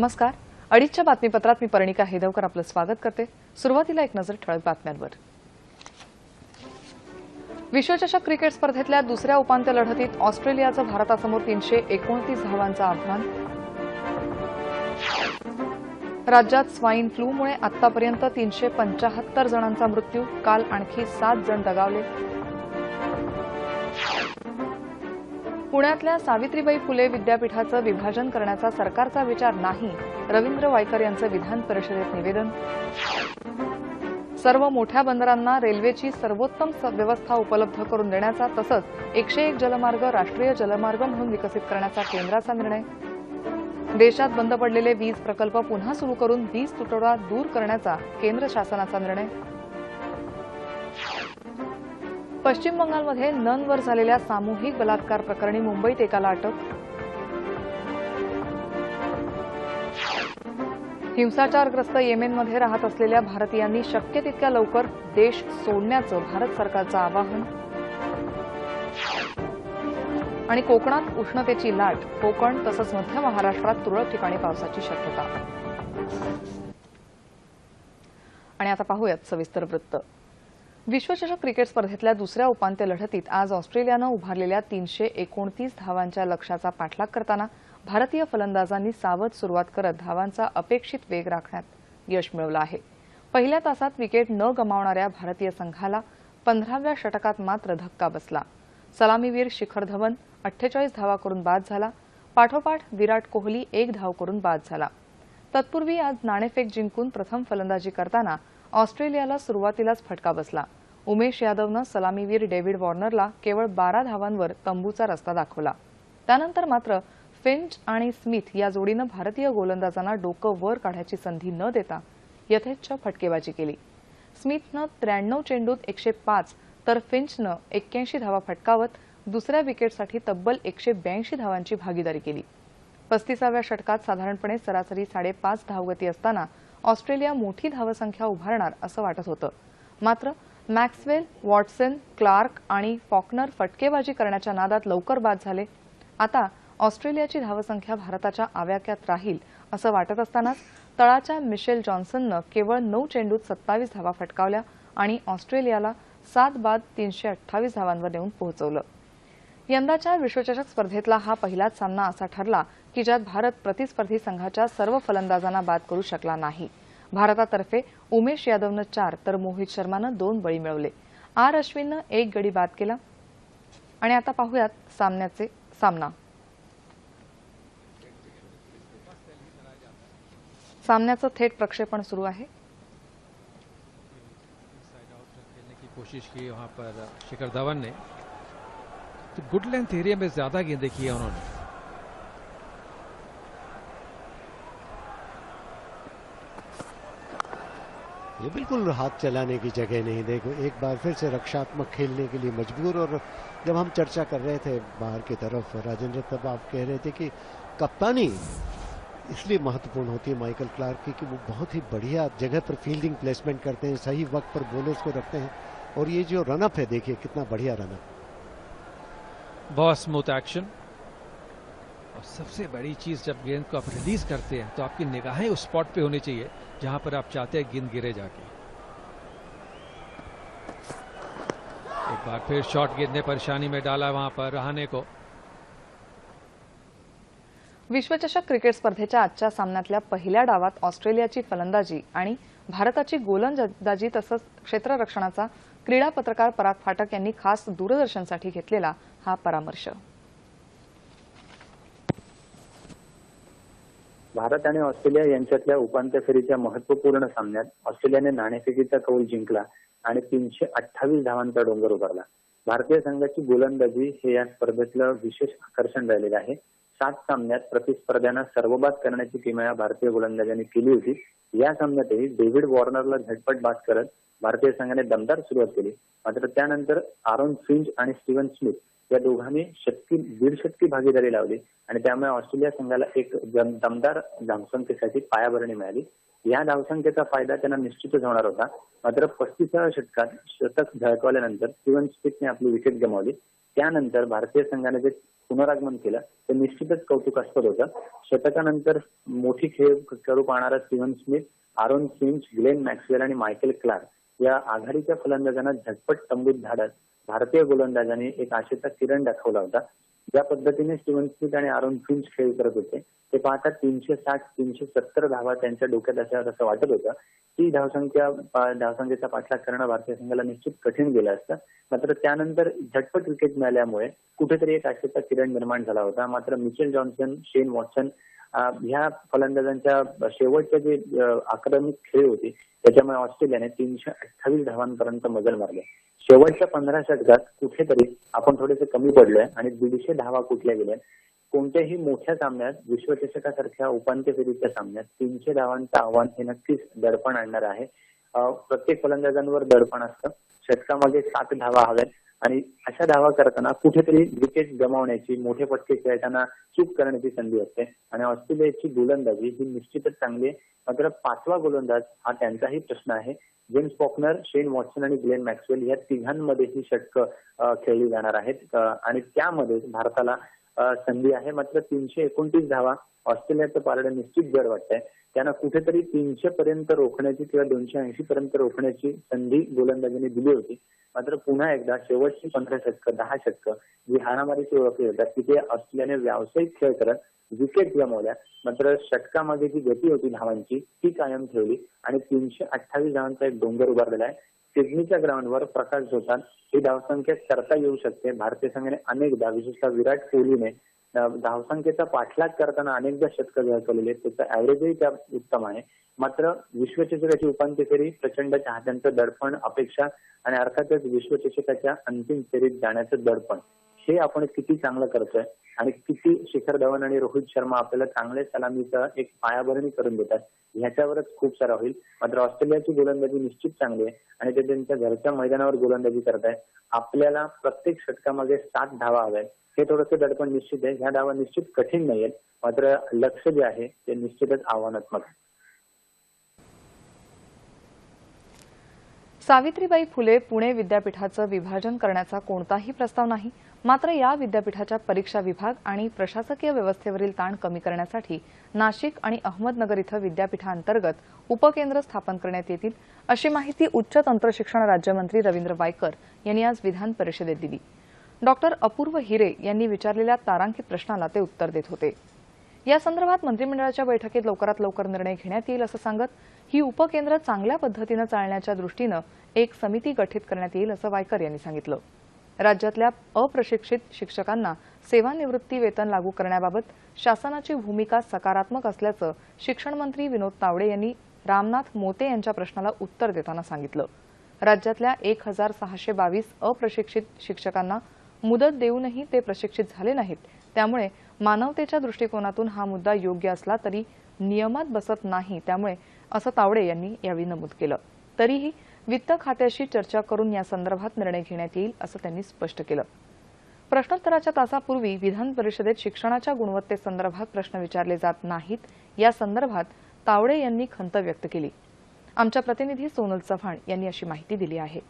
नमस्कार. अडीचच्या बातमीपत्रात मी पर्णिका हेदवकर आपलं स्वागत करते. सुरुवातीला एक नजर ठळक बातम्यांवर. विश्वचषक क्रिकेट स्पर्धेतल्या दुसऱ्या उपांत्य लढतीत ऑस्ट्रेलियाचं भारतासमोर तीनशे एकोणतीस धावांचं आव्हान. राज्यात स्वाईन फ्लूमुळे आतापर्यंत तीनशे पंचाहत्तर जणांचा मृत्यू काल आणखी सात जण दगावले. पुण्यातल्या सावित्रीबाई फुले विद्यापीठाचं विभाजन करण्याचा सरकारचा विचार नाही रवींद्र वायकर यांचं विधान परिषदेत निवेदन. सर्व मोठ्या बंदरांना रेल्वेची सर्वोत्तम स- व्यवस्था उपलब्ध करून देण्याचा तसंच एकशे एक जलमार्ग राष्ट्रीय जलमार्ग म्हणून विकसित करण्याचा केंद्राचा निर्णय. देशात बंद पडलेले वीज प्रकल्प पुन्हा सुरू करून वीज तुटवडा दूर करण्याचा केंद्र शासनाचा निर्णय. पश्चिम बंगालमध्ये ननवर झालेल्या सामूहिक बलात्कार प्रकरणी मुंबईत एकाला अटक. हिंसाचारग्रस्त येमेनमध्ये राहत असलेल्या भारतीयांनी शक्य तितक्या लवकर देश सोडण्याचं भारत सरकारचं आवाहन. आणि कोकणात उष्णतेची लाट कोकण तसंच मध्य महाराष्ट्रात तुरळक ठिकाणी पावसाची शक्यता. आणि आता पाहूयात सविस्तर वृत्त. विश्वचषक क्रिकेट स्पर्धेतल्या दुसऱ्या उपांत्य लढतीत आज ऑस्ट्रेलियानं उभारलेल्या तीनशे एकोणतीस धावांच्या लक्ष्याचा पाठलाग करताना भारतीय फलंदाजांनी सावध सुरुवात करत धावांचा अपेक्षित वेग राखण्यात यश मिळवलं आहे. पहिल्या तासात विकेट न गमावणाऱ्या भारतीय संघाला पंधराव्या षटकात मात्र धक्का बसला. सलामीवीर शिखर धवन अठ्ठेचाळीस धावा करून बाद झाला. पाठोपाठ विराट कोहली एक धाव करून बाद झाला. तत्पूर्वी आज नाणेफेक जिंकून प्रथम फलंदाजी करताना ऑस्ट्रेलियाला सुरुवातीलाच फटका बसला. उमेश यादवनं सलामीवीर डेव्हिड वॉर्नरला केवळ बारा धावांवर तंबूचा रस्ता दाखवला. त्यानंतर मात्र फिंच आणि स्मिथ या जोडीनं भारतीय गोलंदाजांना डोकं वर काढायची संधी न देता यथेच्छ फटकेबाजी केली. स्मिथनं त्र्याण्णव चेंडूत एकशे पाच तर फिंचनं एक्क्याऐंशी धावा फटकावत दुसऱ्या विकेटसाठी तब्बल एकशे ब्याऐंशी धावांची भागीदारी केली. पस्तीसाव्या षटकात साधारणपणे सरासरी साडेपाच धावगती असताना ऑस्ट्रेलिया मोठी धावसंख्या उभारणार असं वाटत होतं. मात्र मॅक्सवेल वॉटसन क्लार्क आणि फॉकनर फटकेबाजी करण्याच्या नादात लवकर बाद झाले. आता ऑस्ट्रेलियाची धावसंख्या भारताच्या आव्याक्यात राहील असं वाटत असतानाच तळाच्या मिशेल जॉन्सननं केवळ नऊ चेंडूत सत्तावीस धावा फटकावल्या आणि ऑस्ट्रेलियाला सात बाद तीनशे अठ्ठावीस धावांवर नेऊन पोहोचवलं. यंदाच्या विश्वचषक स्पर्धेतला हा पहिलाच सामना असा ठरला की ज्यात भारत प्रतिस्पर्धी संघाच्या सर्व फलंदाजांना बाद करू शकला नाही. भारतातर्फे उमेश यादवनं चार तर मोहित शर्मानं दोन बळी मिळवले. आर अश्विननं एक गडी बाद केला. आणि आता पाहूयात सामन्याचे सामना. सामन्याचं थेट प्रक्षेपण सुरू आहे. कोशिश की वहां पर शिखर धवन ने। तो गुड लेंथ एरिया में ज्यादा गेंदें की है उन्होंने। ये बिल्कुल हाथ चलाने की जगह नहीं, देखो, एक बार फिर से रक्षात्मक खेलने के लिए मजबूर। और जब हम चर्चा कर रहे थे बाहर की तरफ़, राजेंद्र तब आप कह रहे थे कि कप्तानी इसलिए महत्वपूर्ण होती है माइकल क्लार्क की कि वो बहुत ही बढ़िया जगह पर फील्डिंग प्लेसमेंट करते हैं, सही वक्त पर बॉलर्स को रखते हैं। और ये जो रनअप है, देखिए, कितना बढ़िया रनअप बहुत स्मूथ एक्शन। और सबसे बड़ी चीज जब गेंद को आप रिलीज करते हैं तो आपकी निगाहें उस स्पॉट पे होनी चाहिए जहां पर आप चाहते हैं गेंद गिरे जाके। एक बार फिर शॉट गेंद ने परेशानी में डाला वहां पर रहाने को। विश्वचषक क्रिकेट स्पर्धेच्या आजच्या सामन्यातल्या पहिल्या डावात ऑस्ट्रेलियाची फलंदाजी आणि भारताची गोलंदाजी तसंच क्षेत्ररक्षणाचा क्रीडा पत्रकार पराग फाटक यांनी खास दूरदर्शनसाठी घेतलेला हा परामर्श. भारत आणि ऑस्ट्रेलिया यांच्यातल्या उपांत्य फेरीच्या महत्त्वपूर्ण सामन्यात ऑस्ट्रेलियाने नाणेफेकीचा कौल जिंकला आणि तीनशे अठ्ठावीस धावांचा डोंगर उभारला. भारतीय संघाची गोलंदाजी हे या स्पर्धेतलं विशेष आकर्षण राहिलेलं आहे. सात सामन्यात प्रतिस्पर्ध्यांना सर्वबाद करण्याची किमया भारतीय गोलंदाजांनी केली होती. या सामन्यातही डेव्हिड वॉर्नरला झटपट बाद करत भारतीय संघाने दमदार सुरुवात केली. मात्र त्यानंतर आरोन फिंच आणि स्टीव्हन स्मिथ या दोघांनी शतकी दीड शतकी भागीदारी लावली आणि त्यामुळे ऑस्ट्रेलिया संघाला एक दमदार धावसंख्येसाठी पायाभरणी मिळाली. या धावसंख्येचा फायदा त्यांना निश्चितच होणार होता. मात्र पस्तीसाव्या षटकात शतक झळकवल्यानंतर स्टीव्हन स्मिथने आपली विकेट गमावली. त्यानंतर भारतीय संघाने जे पुनरागमन केलं ते निश्चितच कौतुकास्पद होतं. शतकानंतर मोठी खेळ करू पाहणारा Steven Smith Aaron Finch Glenn Maxwell आणि मायकेल क्लार्क या आघाडीच्या फलंदाजांना झटपट तंबूत धाडत भारतीय गोलंदाजांनी एक आशेचा किरण दाखवला होता. ज्या पद्धतीने स्टीव्हन स्मिथ आणि आरोन फिंच खेळ करत होते ते पाहता तीनशे साठ तीनशे सत्तर धावा त्यांच्या डोक्यात अशा असं वाटत होतं. ती धावसंख्या धावसंख्येचा पाठलाग करणं भारतीय संघाला निश्चित कठीण गेलं असतं. मात्र त्यानंतर झटपट विकेट मिळाल्यामुळे कुठेतरी एक आशेचा किरण निर्माण झाला होता. मात्र मिचेल जॉन्सन शेन वॉटसन ह्या फलंदाजांच्या शेवटचे जे आक्रमक खेळ होते त्याच्यामुळे ऑस्ट्रेलियाने तीनशे अठ्ठावीस धावांपर्यंत मजल मारले. शेवटच्या पंधरा षटकात कुठेतरी आपण थोडेसे कमी पडलोय आणि दीडशे धावा कुठल्या गेल्या कोणत्याही मोठ्या सामन्यात विश्वचषकासारख्या उपांत्य फेरीच्या सामन्यात तीनशे धावांचं आव्हान हे नक्कीच दडपण आणणार आहे. प्रत्येक फलंदाजांवर दडपण असतं. षटकामध्ये सात धावा हव्यात. आणि अशा धावा करताना कुठेतरी विकेट गमावण्याची मोठे फटके खेळताना चूक करण्याची संधी असते. आणि ऑस्ट्रेलियाची गोलंदाजी ही निश्चितच चांगली आहे. मात्र पाचवा गोलंदाज हा त्यांचाही प्रश्न आहे. जेम्स पॉकनर शेन वॉटसन आणि ग्लेन मॅक्सवेल या तिघांमध्ये ही षटकं खेळली जाणार आहेत. आणि त्यामध्ये भारताला संधी आहे. मात्र तीनशे एकोणतीस धावा ऑस्ट्रेलियाचं पारडं निश्चित जड वाटतंय त्यांना कुठेतरी तीनशे पर्यंत रोखण्याची किंवा दोनशे ऐंशी पर्यंत रोखण्याची संधी गोलंदाजीने दिली होती. मात्र पुन्हा एकदा शेवटची पंधरा षटकं दहा षटकं जी हाणामारीची ओळखली जातात तिथे ऑस्ट्रेलियाने व्यावसायिक खेळ करत विकेट गमावल्या. मात्र षटकामध्ये जी गती होती धावांची ती कायम ठेवली आणि तीनशे अठ्ठावीस धावांचा एक डोंगर उभारलेला आहे. सिडनीच्या ग्राउंडवर प्रकाश झोतात ही धावसंख्या करता येऊ शकते. भारतीय संघाने अनेकदा विशेषतः विराट कोहलीने धावसंख्येचा पाठलाग करताना अनेकदा शतकं झळकवलेली आहेत त्याचं ऍव्हरेजही त्या उत्तम आहे. मात्र विश्वचषकाची उपांत्य फेरी प्रचंड चाहत्यांचं दडपण अपेक्षा आणि अर्थातच विश्वचषकाच्या अंतिम फेरीत जाण्याचं दडपण. हे आपण किती चांगलं करतोय आणि किती शिखर धवन आणि रोहित शर्मा आपल्याला चांगल्या सलामीचं एक पायाभरणी करून देतात. ह्याच्यावरच खूप सारा होईल. मात्र ऑस्ट्रेलियाची गोलंदाजी निश्चित चांगली आहे आणि ते त्यांच्या घरच्या मैदानावर गोलंदाजी करत आहे आपल्याला प्रत्येक षटकामागे सात धावा हव्या हे थोडंसं दडपण निश्चित आहे. ह्या धावा निश्चित कठीण नाहीयेत. मात्र लक्ष जे आहे ते निश्चितच आव्हानात्मक आहे. सावित्रीबाई फुले पुणे विद्यापीठाचं विभाजन करण्याचा कोणताही प्रस्ताव नाही. मात्र या विद्यापीठाच्या परीक्षा विभाग आणि प्रशासकीय व्यवस्थेवरील ताण कमी करण्यासाठी नाशिक आणि अहमदनगर इथं विद्यापीठांतर्गत उपकेंद्र स्थापन करण्यात येतील अशी माहिती उच्च तंत्रशिक्षण राज्यमंत्री रवींद्र वायकर यांनी आज विधान परिषदेत दिली. डॉक्टर अपूर्व हिरे यांनी विचारलेल्या तारांकित प्रश्नाला ते उत्तर देत होते. या संदर्भात मंत्रिमंडळाच्या बैठकीत लवकरात लवकर निर्णय घेण्यात येईल असं सांगत ही उपकेंद्र चांगल्या पद्धतीनं चालण्याच्या दृष्टीनं एक समिती गठीत करण्यात येईल असं वायकर यांनी सांगितलं. राज्यातल्या अप्रशिक्षित शिक्षकांना सेवानिवृत्ती वेतन लागू करण्याबाबत शासनाची भूमिका सकारात्मक असल्याचं शिक्षण मंत्री विनोद तावडे यांनी रामनाथ मोते यांच्या प्रश्नाला उत्तर देताना सांगितलं. राज्यातल्या एक हजार सहाशे बावीस अप्रशिक्षित शिक्षकांना मुदत देऊनही ते प्रशिक्षित झाले नाहीत. त्यामुळे मानवतेच्या दृष्टिकोनातून हा मुद्दा योग्य असला तरी नियमात बसत नाही. त्यामुळे असं तावडे यांनी यावेळी नमूद केलं. तरीही वित्त खात्याशी चर्चा करून या संदर्भात निर्णय घेण्यात येईल असं त्यांनी स्पष्ट केलं. प्रश्नोत्तराच्या तासापूर्वी विधान परिषदेत शिक्षणाच्या गुणवत्तेसंदर्भात प्रश्न विचारले जात नाहीत. या संदर्भात तावडे यांनी खंत व्यक्त केली. आमच्या प्रतिनिधी सोनल चव्हाण यांनी अशी माहिती दिली आहे.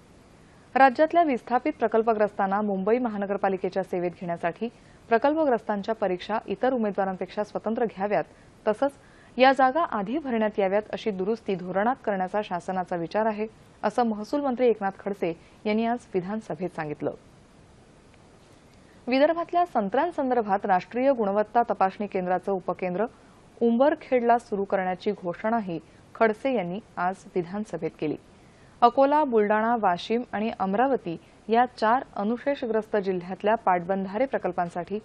राज्यातल्या विस्थापित प्रकल्पग्रस्तांना मुंबई महानगरपालिकेच्या सेवेत घेण्यासाठी प्रकल्पग्रस्तांच्या परीक्षा इतर उमेदवारांपेक्षा स्वतंत्र घ्याव्यात तसंच या जागा आधी भरण्यात याव्यात अशी दुरुस्ती धोरणात करण्याचा शासनाचा विचार आहे असं महसूल मंत्री एकनाथ खडसे यांनी आज विधानसभेत सांगितलं. विदर्भातल्या संत्र्यांसंदर्भात राष्ट्रीय गुणवत्ता तपासणी केंद्राचं उपकेंद्र उंबरखेडला सुरू करण्याची घोषणाही खडसे यांनी आज विधानसभेत केली. अकोला बुलडाणा वाशिम आणि अमरावती या चार अनुशेषग्रस्त जिल्ह्यातल्या पाटबंधारे प्रकल्पांसाठी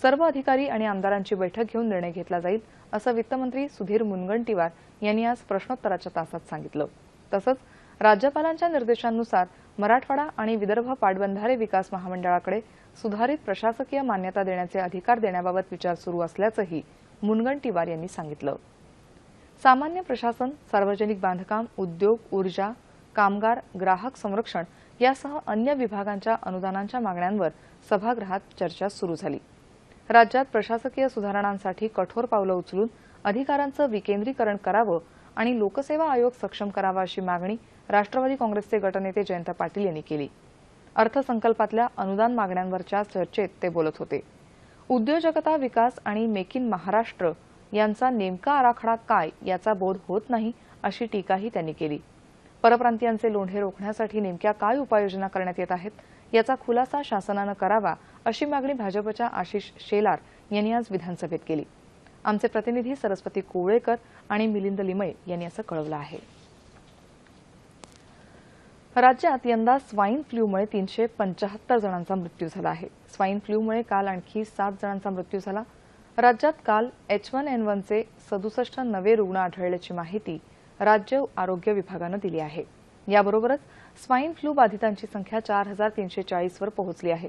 सर्व अधिकारी आणि आमदारांची बैठक घेऊन निर्णय घेतला जाईल असं वित्तमंत्री सुधीर मुनगंटीवार यांनी आज प्रश्नोत्तराच्या तासात सांगितलं. तसंच राज्यपालांच्या निर्देशांनुसार मराठवाडा आणि विदर्भ पाटबंधारे विकास महामंडळाकडे सुधारित प्रशासकीय मान्यता देण्याचे अधिकार देण्याबाबत विचार सुरू असल्याचंही मुनगंटीवार यांनी सांगितलं. सामान्य प्रशासन सार्वजनिक बांधकाम उद्योग ऊर्जा कामगार ग्राहक संरक्षण यासह अन्य विभागांच्या अनुदानांच्या मागण्यांवर सभागृहात चर्चा सुरू झाली. राज्यात प्रशासकीय सुधारणांसाठी कठोर पावलं उचलून अधिकारांचं विकेंद्रीकरण करावं आणि लोकसेवा आयोग सक्षम करावा अशी मागणी राष्ट्रवादी काँग्रेसचे गटनेते जयंत पाटील यांनी केली. अर्थसंकल्पातल्या अनुदान मागण्यांवरच्या चर्चेत ते बोलत होते. उद्योजकता विकास आणि मेक इन महाराष्ट्र यांचा नेमका आराखडा काय याचा बोध होत नाही अशी टीकाही त्यांनी केली. परप्रांतीयांचे लोंढे रोखण्यासाठी नेमक्या काय उपाययोजना करण्यात येत आहेत याचा खुलासा शासनानं करावा अशी मागणी भाजपच्या आशिष शेलार यांनी आज विधानसभेत केली. आमचे प्रतिनिधी सरस्वती कोवळेकर आणि मिलिंद लिमये यांनी असं कळवलं आहे. राज्यात यंदा स्वाईन फ्ल्यूमुळे तीनशे पंचाहत्तर जणांचा मृत्यू झाला आहे. स्वाईन फ्ल्यूमुळे काल आणखी सात जणांचा मृत्यू झाला. राज्यात काल एच वन एन वनचे सदुसष्ट नवे रुग्ण आढळल्याची माहिती राज्य आरोग्य विभागानं दिली आहे. याबरोबरच स्वाईन फ्लू बाधितांची संख्या चार हजार तीनशे चाळीसवर पोहोचली आहे.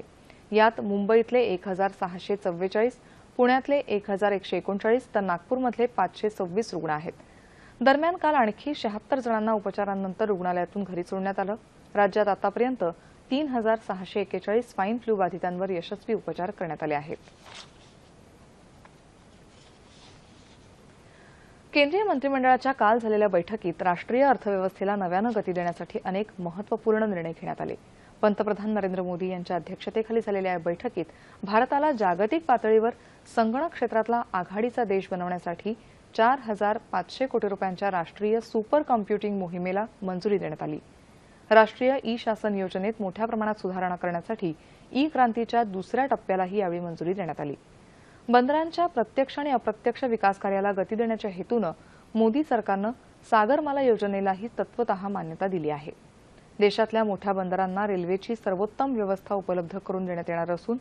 यात मुंबईतले एक हजार सहाशे चव्वेचाळीस पुण्यातले एक हजार एकशे एकोणचाळीस तर नागपूरमधले पाचशे सव्वीस रुग्ण आहेत. दरम्यान काल आणखी शहात्तर जणांना उपचारानंतर रुग्णालयातून घरी सोडण्यात आलं. राज्यात आतापर्यंत तीन हजार सहाशे एकेचाळीस स्वाईन फ्लू बाधितांवर यशस्वी उपचार करण्यात आले आहेत. केंद्रीय मंत्रिमंडळाच्या काल झालेल्या बैठकीत राष्ट्रीय अर्थव्यवस्थेला नव्यानं गती देण्यासाठी अनेक महत्त्वपूर्ण निर्णय घेण्यात आले. पंतप्रधान नरेंद्र मोदी यांच्या अध्यक्षतेखाली झालेल्या या बैठकीत भारताला जागतिक पातळीवर संगणक क्षेत्रातला आघाडीचा देश बनवण्यासाठी चार हजार पाचशे कोटी रुपयांच्या राष्ट्रीय सुपर कम्प्युटिंग मोहिमेला मंजुरी देण्यात आली. राष्ट्रीय ई शासन योजनेत मोठ्या प्रमाणात सुधारणा करण्यासाठी ई क्रांतीच्या दुसऱ्या टप्प्यालाही यावेळी मंजुरी देण्यात आली. बंदरांच्या प्रत्यक्ष आणि अप्रत्यक्ष विकास कार्याला गती देण्याच्या हेतूनं मोदी सरकारनं सागरमाला योजनेलाही तत्वत मान्यता दिली आहे. देशातल्या मोठ्या बंदरांना रेल्वेची सर्वोत्तम व्यवस्था उपलब्ध करून देण्यात येणार असून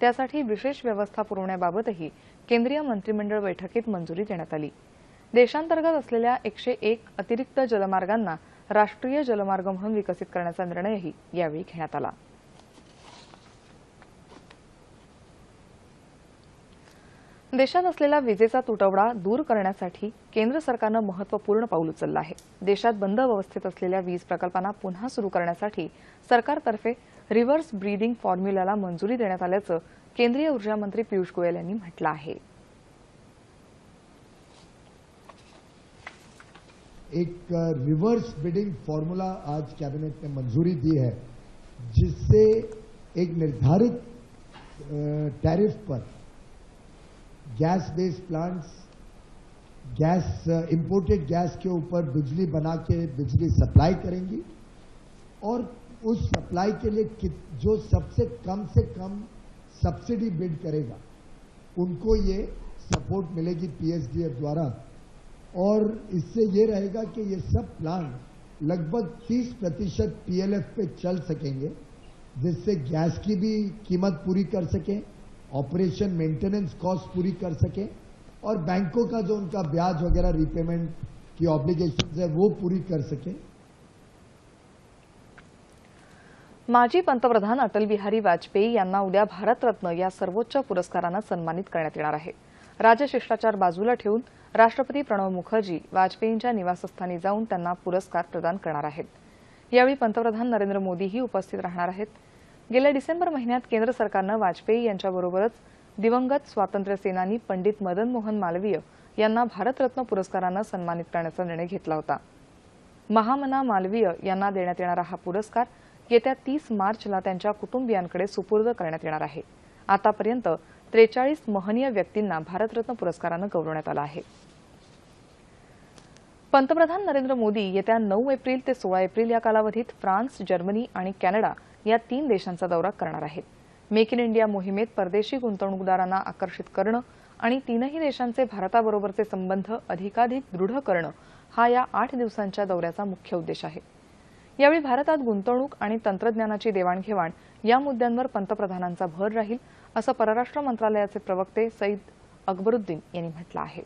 त्यासाठी विशेष व्यवस्था पुरवण्याबाबतही केंद्रीय मंत्रिमंडळ बैठकीत मंजुरी देण्यात आली. देशांतर्गत असलेल्या एकशे एक अतिरिक्त जलमार्गांना राष्ट्रीय जलमार्ग म्हणून विकसित करण्याचा निर्णयही यावेळी घेण्यात आला. देशात असलेला विजेचा तुटवडा दूर करण्यासाठी केंद्र सरकारनं महत्त्वपूर्ण पाऊल उचललं आहे. देशात बंद अवस्थेत असलेल्या वीज प्रकल्पांना पुन्हा सुरू करण्यासाठी सरकारतर्फे रिव्हर्स ब्रीदिंग फॉर्म्युल्याला मंजुरी देण्यात आल्याचं केंद्रीय ऊर्जा मंत्री पियुष गोयल यांनी म्हटलं आहे. एक रिवर्स बिडिंग फॉर्मूला आज कैबिनेट ने मंजूरी दी है जिससे एक निर्धारित टैरिफ पर gas based plants gas imported gas के ऊपर बिजली बना के बिजली सप्लाई करेंगी और उस सप्लाई के लिए जो सबसे कम से कम सब्सिडी बिड करेगा, उनको ये सपोर्ट मिलेगी पीएसडीएफ द्वारा। और इससे ये रहेगा कि ये सब प्लांट लगभग 30 प्रतिशत पीएलएफ पे चल सकेंगे, जिससे गैस की भी कीमत पूरी कर सकें। ऑपरेशन मेंटेनेंस कॉस्ट पूरी कर सकें और बैंकों का जो उनका ब्याज वगैरह रिपेमेंट की ऑब्लिगेशन है वो पूरी कर सकें। माजी पंतप्रधान अटल बिहारी वाजपेयी यांना उद्या भारतरत्न या सर्वोच्च पुरस्कारानं सन्मानित करण्यात येणार आहे. राजशिष्टाचार बाजूला ठेवून राष्ट्रपती प्रणव मुखर्जी वाजपेयींच्या निवासस्थानी जाऊन त्यांना पुरस्कार प्रदान करणार आहेत. यावेळी पंतप्रधान नरेंद्र मोदीही उपस्थित राहणार आहेत. गेल्या डिसेंबर महिन्यात केंद्र सरकारनं वाजपेयी यांच्याबरोबरच दिवंगत स्वातंत्र्य सेनानी पंडित मदन मोहन मालवीय यांना भारतरत्न पुरस्कारानं सन्मानित करण्याचा निर्णय घेतला होता. महामना मालवीय यांना देण्यात येणारा हा पुरस्कार येत्या तीस मार्चला त्यांच्या कुटुंबियांकडे सुपूर्द करण्यात येणार आहे. आतापर्यंत त्रेचाळीस महनीय व्यक्तींना भारतरत्न पुरस्कारानं गौरवण्यात आलं आहे. पंतप्रधान नरेंद्र मोदी येत्या नऊ एप्रिल ते सोळा एप्रिल या कालावधीत फ्रान्स जर्मनी आणि कॅनडा या तीन देशांचा दौरा करणार आहेत. मेक इन इंडिया मोहिमेत परदेशी गुंतवणूकदारांना आकर्षित करणं आणि तीनही देशांचे भारताबरोबरचे संबंध अधिकाधिक दृढ करणं हा या आठ दिवसांच्या दौऱ्याचा मुख्य उद्देश आहे. यावेळी भारतात गुंतवणूक आणि तंत्रज्ञानाची देवाणघेवाण या मुद्द्यांवर पंतप्रधानांचा भर राहील असं परराष्ट्र मंत्रालयाचे प्रवक्ते सईद अकबरुद्दीन यांनी म्हटलं आहे.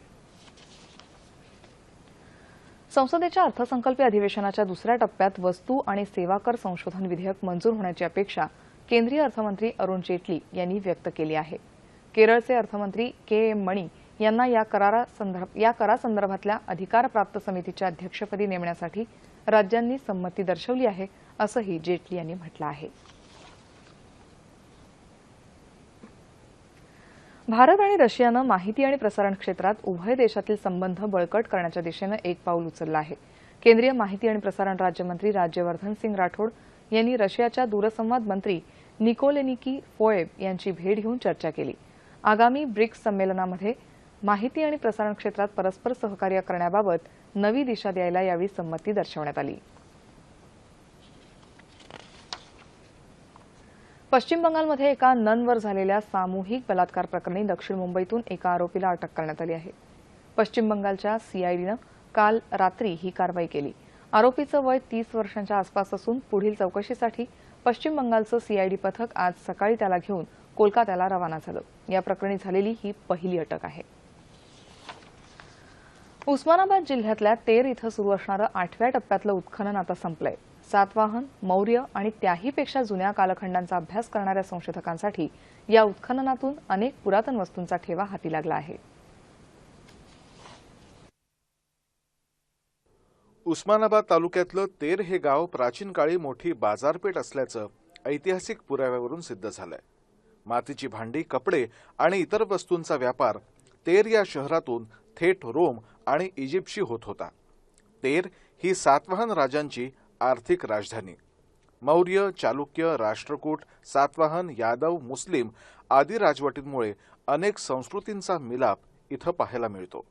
संसदेच्या अर्थसंकल्पीय अधिवेशनाच्या दुसऱ्या टप्प्यात वस्तू आणि सेवा कर संशोधन विधेयक मंजूर होण्याची अपेक्षा केंद्रीय अर्थमंत्री अरुण जेटली यांनी व्यक्त केली आहे. केरळचे अर्थमंत्री के एम मणी यांना या या करासंदर्भातल्या अधिकारप्राप्त समितीच्या अध्यक्षपदी नेमण्यासाठी राज्यांनी संमती दर्शवली आहे असंही जेटली यांनी म्हटलं आहे. भारत आणि रशियानं माहिती आणि प्रसारण क्षेत्रात उभय देशातील संबंध बळकट करण्याच्या दिशेनं एक पाऊल उचललं आहे. केंद्रीय माहिती आणि प्रसारण राज्यमंत्री राज्यवर्धन सिंग राठोड यांनी रशियाच्या दूरसंवाद मंत्री निकोलेनिकी फोएब यांची भेट घेऊन चर्चा केली. आगामी ब्रिक्स संमेलनामध्ये माहिती आणि प्रसारण क्षेत्रात परस्पर सहकार्य करण्याबाबत नवी दिशा द्यायला यावेळी संमती दर्शवण्यात आली. पश्चिम बंगालमध्ये एका ननवर झालेल्या सामूहिक बलात्कार प्रकरणी दक्षिण मुंबईतून एका आरोपीला अटक करण्यात आली आहे. पश्चिम बंगालच्या सीआयडीनं काल रात्री ही कारवाई केली. आरोपीचं वय तीस वर्षांच्या आसपास असून पुढील चौकशीसाठी पश्चिम बंगालचं सीआयडी पथक आज सकाळी त्याला घेऊन कोलकात्याला रवाना झालं. या प्रकरणी झालेली ही पहिली अटक आहे. उस्मानाबाद जिल्ह्यातल्या तेर इथं सुरू असणारं आठव्या टप्प्यातलं उत्खनन आता संपलंय. सातवाहन मौर्य आणि त्याहीपेक्षा जुन्या कालखंडांचा अभ्यास करणाऱ्या संशोधकांसाठी या उत्खननातून अनेक पुरातन वस्तूंचा ठेवा हाती लागला आहे. उस्मानाबाद तालुक्यातलं तेर हे गाव प्राचीन काळी मोठी बाजारपेठ असल्याचं ऐतिहासिक पुराव्यावरून सिद्ध झालंय. मातीची भांडी कपडे आणि इतर वस्तूंचा व्यापार तेर या शहरातून थेट रोम आणि इजिप्तशी होत होता. तेर ही सातवाहन राजांची आर्थिक राजधानी. मौर्य चालुक्य राष्ट्रकूट सातवाहन यादव मुस्लिम आदी राजवटींमुळे अनेक संस्कृतींचा मिलाप इथं पाहायला मिळतो.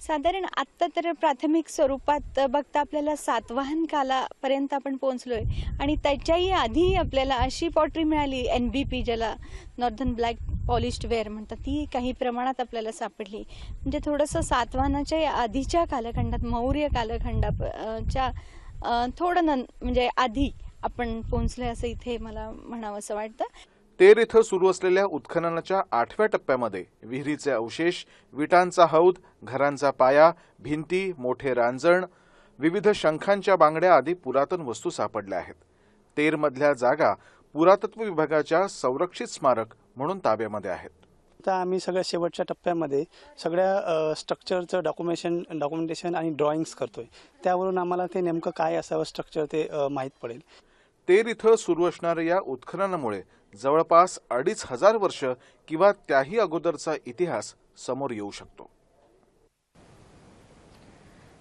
साधारण आत्ता तर प्राथमिक स्वरूपात बघता आपल्याला सातवाहन कालापर्यंत आपण पोहोचलोय. आणि त्याच्याही आधी आपल्याला अशी पॉटरी मिळाली एन बी पी ज्याला नॉर्दर्न ब्लॅक पॉलिश्ड वेअर म्हणतात ती काही प्रमाणात आपल्याला सापडली. म्हणजे थोडंसं सातवाहनाच्या आधीच्या कालखंडात मौर्य कालखंडाच्या थोडं नं म्हणजे आधी आपण पोहोचलोय असं इथे मला म्हणावं असं वाटतं. तेर इथं सुरू असलेल्या उत्खननाच्या आठव्या टप्प्यामध्ये विहिरीचे अवशेष विटांचा हौद घरांचा पाया भिंती मोठे रांजण विविध शंखांच्या बांगड्या आदी पुरातन वस्तू सापडल्या आहेत. तेरमधल्या जागा पुरातत्व विभागाच्या संरक्षित स्मारक म्हणून ताब्यामध्ये आहेत. आता आम्ही सगळ्या शेवटच्या टप्प्यामध्ये सगळ्या स्ट्रक्चरचं डॉक्युमेशन डॉक्युमेंटेशन आणि ड्रॉइंग्स करतोय. त्यावरून आम्हाला ते नेमकं काय असावं स्ट्रक्चर ते माहीत पडेल. तेर इथं सुरू असणाऱ्या या उत्खननामुळे जवळपास अडीच हजार वर्ष किंवा त्याही अगोदरचा इतिहास समोर येऊ शकतो.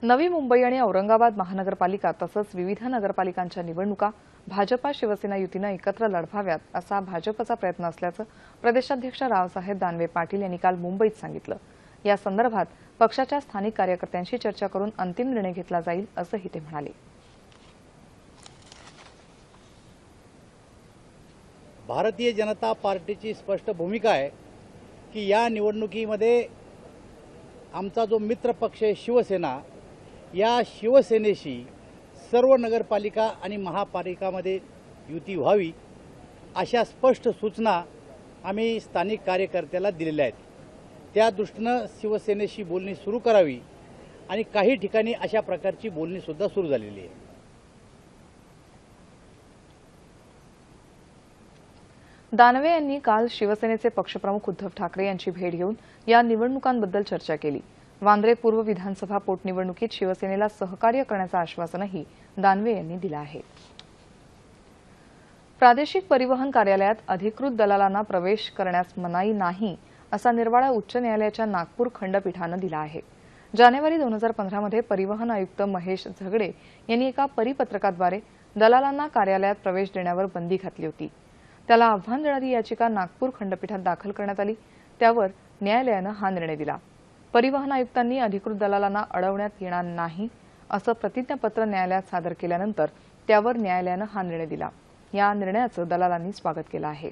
नवी मुंबई आणि औरंगाबाद महानगरपालिका तसंच विविध नगरपालिकांच्या निवडणुका भाजपा शिवसेना युतीनं एकत्र लढवाव्यात असा भाजपचा प्रयत्न असल्याचं प्रदेशाध्यक्ष रावसाहेब दानवे पाटील यांनी काल मुंबईत सांगितलं. या संदर्भात पक्षाच्या स्थानिक कार्यकर्त्यांशी चर्चा करून अंतिम निर्णय घेतला जाईल असंही ते म्हणाले. भारतीय जनता पार्टीची स्पष्ट भूमिका आहे की या निवडणुकीमध्ये आमचा जो मित्र पक्ष आहे शिवसेना या शिवसेनेशी सर्व नगरपालिका आणि महापालिकामध्ये युती व्हावी अशा स्पष्ट सूचना आम्ही स्थानिक कार्यकर्त्याला दिलेल्या आहेत. त्या दृष्टीनं शिवसेनेशी बोलणी सुरू करावी आणि काही ठिकाणी अशा प्रकारची बोलणीसुद्धा सुरू झालेली आहे. दानवे यांनी काल शिवसेनेचे पक्षप्रमुख उद्धव ठाकरे यांची भेट घेऊन या निवडणुकांबद्दल चर्चा केली. वांद्रे पूर्व विधानसभा पोटनिवडणुकीत शिवसेनेला सहकार्य करण्याचं आश्वासनही दानवे यांनी दिलं आहे. प्रादेशिक परिवहन कार्यालयात अधिकृत दलालांना प्रवेश करण्यास मनाई नाही असा निर्वाळा उच्च न्यायालयाच्या नागपूर खंडपीठानं दिला आहे. जानेवारी दोन हजार पंधरामध्ये परिवहन आयुक्त महेश झगडे यांनी एका परिपत्रकाद्वारे दलालांना कार्यालयात प्रवेश देण्यावर बंदी घातली होती. त्याला आव्हान देणारी याचिका नागपूर खंडपीठात दाखल करण्यात आली. त्यावर न्यायालयानं हा निर्णय दिला. परिवहन आयुक्तांनी अधिकृत दलालांना अडवण्यात येणार नाही असं प्रतिज्ञापत्र न्यायालयात सादर केल्यानंतर त्यावर न्यायालयानं हा निर्णय दिला. या निर्णयाचं दलालांनी स्वागत केलं आहे.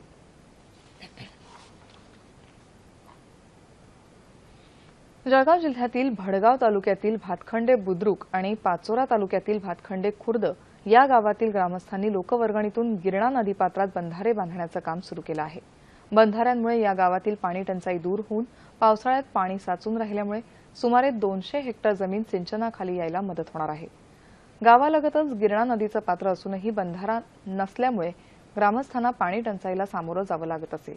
जळगाव जिल्ह्यातील भडगाव तालुक्यातील भातखंडे बुद्रुक आणि पाचोरा तालुक्यातील भातखंडे खुर्द या गावातील ग्रामस्थांनी लोकवर्गणीतून गिरणा नदीपात्रात बंधारे बांधण्याचं काम सुरू केलं आहे. बंधाऱ्यांमुळे या गावातील पाणी टंचाई दूर होऊन पावसाळ्यात पाणी साचून राहिल्यामुळे सुमारे दोनशे हेक्टर जमीन सिंचनाखाली यायला मदत होणार आहे. गावालगतच गिरणा नदीचं पात्र असूनही बंधारा नसल्यामुळे ग्रामस्थांना पाणी टंचाईला सामोरं जावं लागत असे.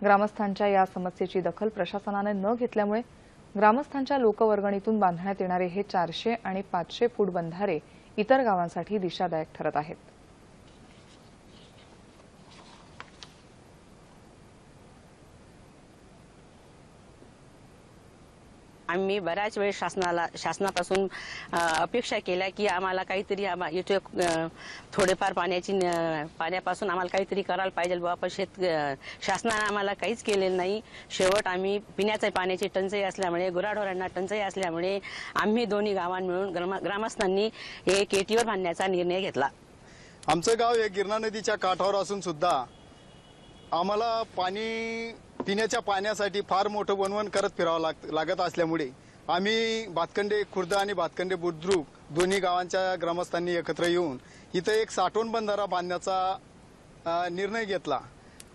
ग्रामस्थांच्या या समस्येची दखल प्रशासनाने न घेतल्यामुळे ग्रामस्थांच्या लोकवर्गणीतून बांधण्यात येणारे हे चारशे आणि पाचशे फूट बंधारे इतर गावांसाठी दिशादायक ठरत आहेत. आम्ही बऱ्याच वेळ शासनाला शासनापासून अपेक्षा केल्या की आम्हाला काहीतरी आम्हा- इथे थोडेफार पाण्याची न- पाण्यापासून आम्हाला काहीतरी करायला पाहिजे बाबा पण शेत अ, शासनाने आम्हाला काहीच केलेलं नाही. शेवट आम्ही पिण्याच्या पाण्याची टंचाई असल्यामुळे गुराढोरांना टंचाई असल्यामुळे आम्ही दोन्ही गावां मिळून ग्रामस्थांनी हे केटीवर बांधण्याचा निर्णय घेतला. आमचं गाव हे गिरणा नदीच्या काठावर असून सुद्धा आम्हाला पाणी पिण्याच्या पाण्यासाठी फार मोठं वनवन करत फिरावं लाग लागत असल्यामुळे आम्ही भातखंडे खुर्द आणि भातखंडे बुद्रुक दोन्ही गावांच्या ग्रामस्थांनी एकत्र येऊन इथं एक साठवण बंधारा बांधण्याचा निर्णय घेतला.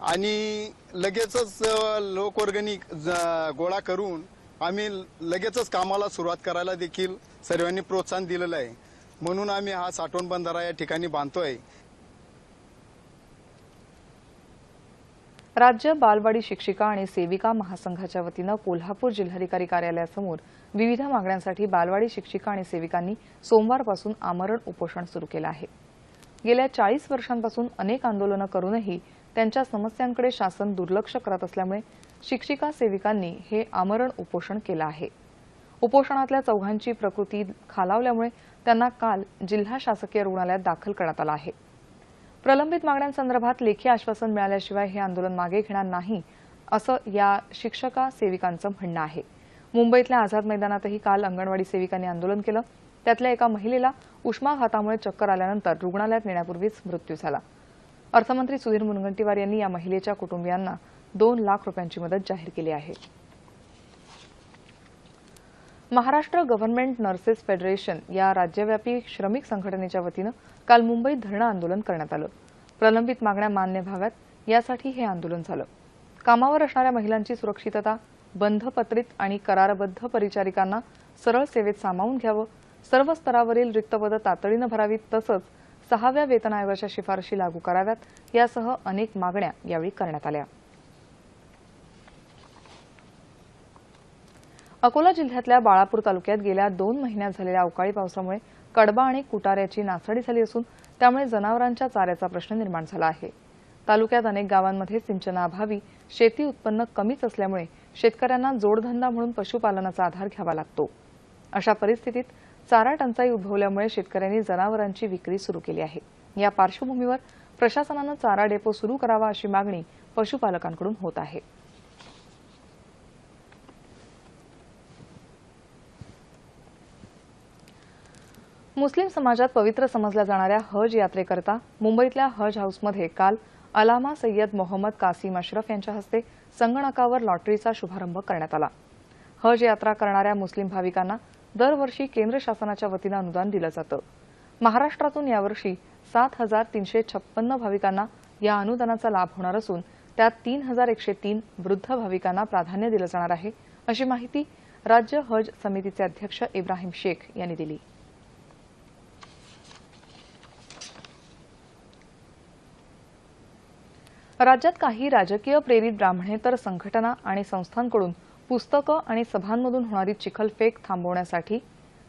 आणि लगेचच लोकवर्गणी ज- गोळा करून आम्ही लगेचच कामाला सुरुवात करायला देखील सर्वांनी प्रोत्साहन दिलेलं आहे. म्हणून आम्ही हा साठवण बंधारा या ठिकाणी बांधतोय. राज्य बालवाडी शिक्षिका आणि सेविका महासंघाच्या वतीनं कोल्हापूर जिल्हाधिकारी कार्यालयासमोर विविध मागण्यांसाठी बालवाडी शिक्षिका आणि सेविकांनी सोमवारपासून आमरण उपोषण सुरू केलं आहे. गेल्या चाळीस वर्षांपासून अनेक आंदोलनं करूनही त्यांच्या समस्यांकडे शासन दुर्लक्ष करत असल्यामुळे शिक्षिका सेविकांनी हे आमरण उपोषण केलं आहे. उपोषणातल्या चौघांची प्रकृती खालावल्यामुळे त्यांना काल जिल्हा शासकीय रुग्णालयात दाखल करण्यात आलं आहे. प्रलंबित मागण्यांसंदर्भात लेखी आश्वासन मिळाल्याशिवाय हे आंदोलन मागे घेणार नाही असं या शिक्षका सेविकांचं म्हणणं आहे. मुंबईतल्या आझाद मैदानातही काल अंगणवाडी सेविकांनी आंदोलन केलं. त्यातल्या एका महिलेला उष्माघातामुळे चक्कर आल्यानंतर रुग्णालयात नेण्यापूर्वीच मृत्यू झाला. अर्थमंत्री सुधीर मुनगंटीवार यांनी या महिलेच्या कुटुंबियांना दोन लाख रुपयांची मदत जाहीर केली आहे. महाराष्ट्र गव्हर्नमेंट नर्सेस फेडरेशन या राज्यव्यापी श्रमिक संघटनेच्या वतीनं काल मुंबईत धरणं आंदोलन करण्यात आलं. प्रलंबित मागण्या मान्य व्हाव्यात यासाठी हे आंदोलन झालं. कामावर असणाऱ्या महिलांची सुरक्षितता बंधपत्रित आणि करारबद्ध परिचारिकांना सरळ सेवेत सामावून घ्यावं सर्व स्तरावरील रिक्त पदं तातडीनं भरावीत तसंच सहाव्या वेतन आयोगाच्या शिफारशी लागू कराव्यात यासह अनेक मागण्या यावेळी करण्यात आल्या. अकोला जिल्ह्यातल्या बाळापूर तालुक्यात गेल्या दोन महिन्यात झालेल्या अवकाळी पावसामुळे कडबा आणि कुटाऱ्याची नासाडी झाली असून त्यामुळे जनावरांच्या चाऱ्याचा प्रश्न निर्माण झाला आहे. तालुक्यात अनेक गावांमध्ये सिंचनाअभावी शेती उत्पन्न कमीच असल्यामुळे शेतकऱ्यांना जोडधंदा म्हणून पशुपालनाचा आधार घ्यावा लागतो. अशा परिस्थितीत चारा टंचाई उद्भवल्यामुळे शेतकऱ्यांनी जनावरांची विक्री सुरू केली आहे. या पार्श्वभूमीवर प्रशासनानं चारा डेपो सुरू करावा अशी मागणी पशुपालकांकडून होत आहे. मुस्लिम समाजात पवित्र समजल्या जाणाऱ्या हज यात्रेकरता मुंबईतल्या हज हाऊसमध्ये काल अलामा सय्यद मोहम्मद कासिम अश्रफ यांच्या हस्ते संगणकावर लॉटरीचा शुभारंभ करण्यात आला. हज यात्रा करणाऱ्या मुस्लिम भाविकांना दरवर्षी केंद्र शासनाच्या वतीनं अनुदान दिलं जातं. महाराष्ट्रातून यावर्षी सात हजार तीनशे छप्पन्न भाविकांना या अनुदानाचा लाभ होणार असून त्यात तीन हजार एकशे तीन वृद्ध भाविकांना प्राधान्य दिलं जाणार आहे अशी माहिती राज्य हज समितीचे अध्यक्ष इब्राहिम शेख यांनी दिली. राज्यात काही राजकीय प्रेरित ब्राह्मणेतर संघटना आणि संस्थांकडून पुस्तकं आणि सभांमधून होणारी चिखलफेक थांबवण्यासाठी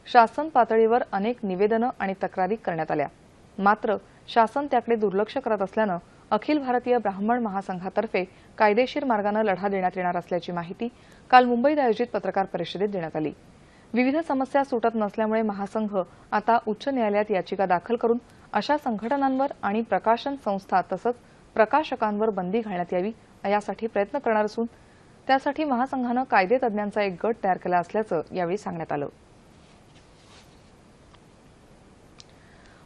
शासन पातळीवर अनेक निवेदनं आणि तक्रारी करण्यात आल्या. मात्र शासन त्याकडे दुर्लक्ष करत असल्यानं अखिल भारतीय ब्राह्मण महासंघातर्फे कायदेशीर मार्गानं लढा देण्यात येणार असल्याची माहिती काल मुंबईत आयोजित पत्रकार परिषदेत देण्यात आली. विविध समस्या सुटत नसल्यामुळे महासंघ आता उच्च न्यायालयात याचिका दाखल करून अशा संघटनांवर आणि प्रकाशन संस्था तसंच प्रकाशकांवर बंदी घालण्यात यावी यासाठी प्रयत्न करणार असून त्यासाठी महासंघानं कायदे तज्ज्ञांचा एक गट तयार केला असल्याचं यावेळी सांगण्यात आलं.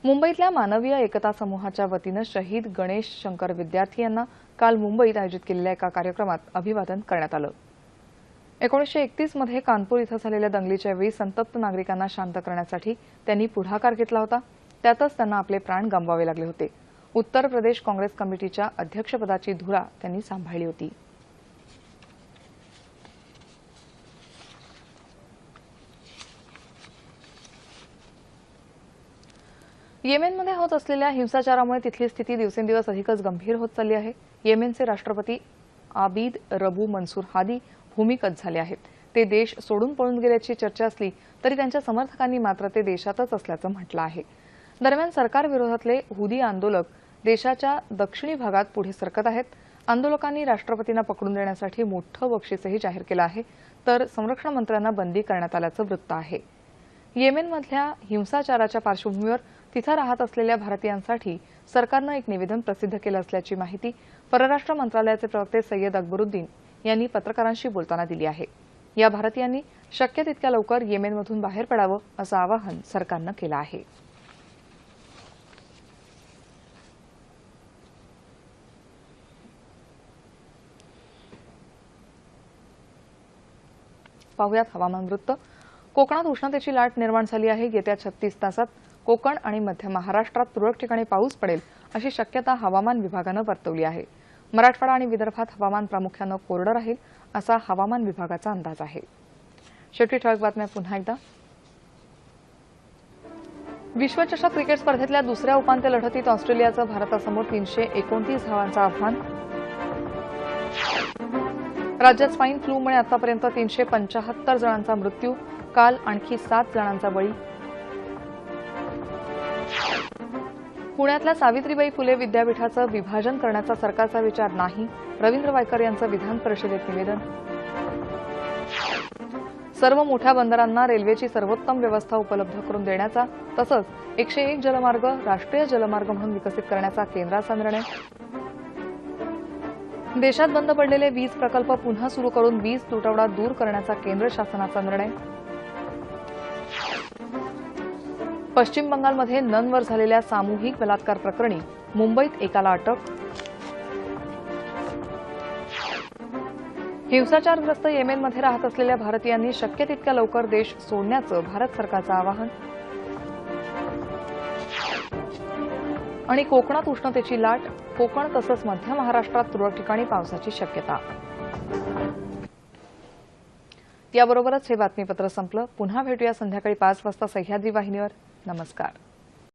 मुंबईतल्या मानवीय एकता समूहाच्या वतीनं शहीद गणेश शंकर विद्यार्थी यांना काल मुंबईत आयोजित केलेल्या एका कार्यक्रमात अभिवादन करण्यात आलं. एकोणीसशे एकतीसमध्ये कानपूर इथं झालेल्या दंगलीच्या वेळी संतप्त नागरिकांना शांत करण्यासाठी त्यांनी पुढाकार घेतला होता. त्यातच त्यांना आपले प्राण गमवावे लागले होते. उत्तर प्रदेश काँग्रेस कमिटीच्या अध्यक्षपदाची धुरा त्यांनी सांभाळली होती. येमेनमध्ये होत असलेल्या हिंसाचारामुळे तिथली स्थिती दिवसेंदिवस अधिकच गंभीर होत चालली आहे. येमेनचे राष्ट्रपती आबिद रबू मनसूर हादी भूमिगत झाले आहेत. ते देश सोडून पळून गेल्याची चर्चा असली तरी त्यांच्या समर्थकांनी मात्र ते देशातच असल्याचं म्हटलं आहे. दरम्यान सरकारविरोधातले हुदी आंदोलक देशाच्या दक्षिणी भागात पुढे सरकत आहेत. आंदोलकांनी राष्ट्रपतींना पकडून देण्यासाठी मोठं बक्षीसही जाहीर केलं आहे. तर संरक्षण मंत्र्यांना बंदी करण्यात आल्याचं वृत्त आहे. येमेनमधल्या हिंसाचाराच्या पार्श्वभूमीवर तिथं राहत असलेल्या भारतीयांसाठी सरकारनं एक निवेदन प्रसिद्ध केलं असल्याची माहिती परराष्ट्र मंत्रालयाचे प्रवक्ते सय्यद अकबरुद्दीन यांनी पत्रकारांशी बोलताना दिली आहे. या भारतीयांनी शक्य तितक्या लवकर येमेनमधून बाहेर पडावं असं आवाहन सरकारनं केलं आहे. पाहुयात हवामान वृत्त. कोकणात उष्णतेची लाट निर्माण झाली आहे. येत्या छत्तीस तासात कोकण आणि मध्य महाराष्ट्रात तुरळक ठिकाणी पाऊस पडेल अशी शक्यता हवामान विभागानं वर्तवली आहे. मराठवाडा आणि विदर्भात हवामान प्रामुख्यानं कोरडं राहील असा हवामान विभागाचा अंदाज आहे. शेवटी ठळक बातम्या पुन्हा एकदा. विश्वचषक क्रिकेट स्पर्धेतल्या दुसऱ्या उपांत्य लढतीत ऑस्ट्रेलियाचं भारतासमोर तीनशे एकोणतीस धावांचं आव्हान. राज्यात स्वाईन फ्लूमुळे आतापर्यंत तीनशे पंचाहत्तर जणांचा मृत्यू काल आणखी सात जणांचा बळी. पुण्यातल्या सावित्रीबाई फुले विद्यापीठाचं विभाजन करण्याचा सरकारचा विचार नाही रवींद्र वायकर यांचं विधान परिषदेत निवेदन. सर्व मोठ्या बंदरांना रेल्वेची सर्वोत्तम व्यवस्था उपलब्ध करून देण्याचा तसंच एकशे एक जलमार्ग राष्ट्रीय जलमार्ग म्हणून विकसित करण्याचा केंद्राचा निर्णय. देशात बंद पडलेले वीज प्रकल्प पुन्हा सुरू करून वीज तुटवडा दूर करण्याचा केंद्र शासनाचा निर्णय. पश्चिम बंगालमध्ये ननवर झालेल्या सामूहिक बलात्कार प्रकरणी मुंबईत एकाला अटक. हिंसाचारग्रस्त येमेनमध्ये राहत असलेल्या भारतीयांनी शक्य तितक्या लवकर देश सोडण्याचं भारत सरकारचं आवाहन. आणि कोकणात उष्णतेची लाट कोकण तसंच मध्य महाराष्ट्रात तुरळक ठिकाणी पावसाची शक्यता. याबरोबरच हे बातमीपत्र संपलं. पुन्हा भेटूया संध्याकाळी पाच वाजता सह्याद्री वाहिनीवर. नमस्कार.